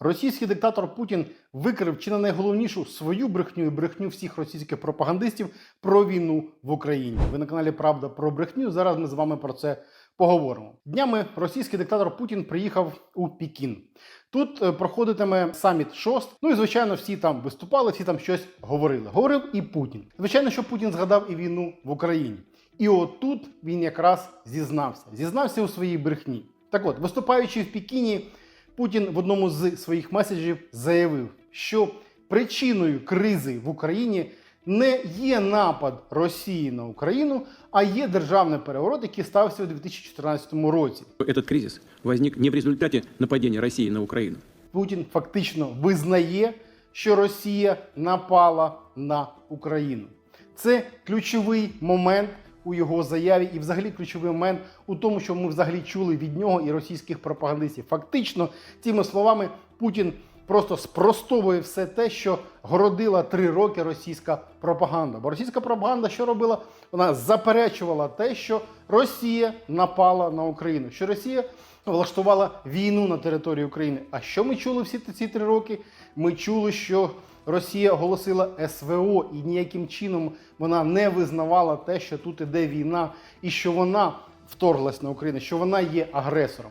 Російський диктатор Путін викрив чи не найголовнішу свою брехню і брехню всіх російських пропагандистів про війну в Україні. Ви на каналі Правда про брехню. Зараз ми з вами про це поговоримо. Днями російський диктатор Путін приїхав у Пекін. Тут е, проходитиме саміт ШОСТ. Ну і звичайно, всі там виступали, всі там щось говорили. Говорив і Путін. Звичайно, що Путін згадав і війну в Україні. І отут він якраз зізнався. Зізнався у своїй брехні. Так от, виступаючи в Пекіні, Путін в одному з своїх меседжів заявив, що причиною кризи в Україні не є напад Росії на Україну, а є державний переворот, який стався у 2014 році. Этот кризис возник не в результате нападения России на Украину. Путін фактично визнає, що Росія напала на Україну. Це ключовий момент у його заяві, і взагалі ключовий момент у тому, що ми взагалі чули від нього і російських пропагандистів. Фактично, цими словами Путін просто спростовує все те, що городила три роки російська пропаганда. Бо російська пропаганда що робила? Вона заперечувала те, що Росія напала на Україну, що Росія влаштувала війну на території України. А що ми чули всі ці три роки? Ми чули, що Росія оголосила СВО і ніяким чином вона не визнавала те, що тут іде війна, і що вона вторглась на Україну, що вона є агресором.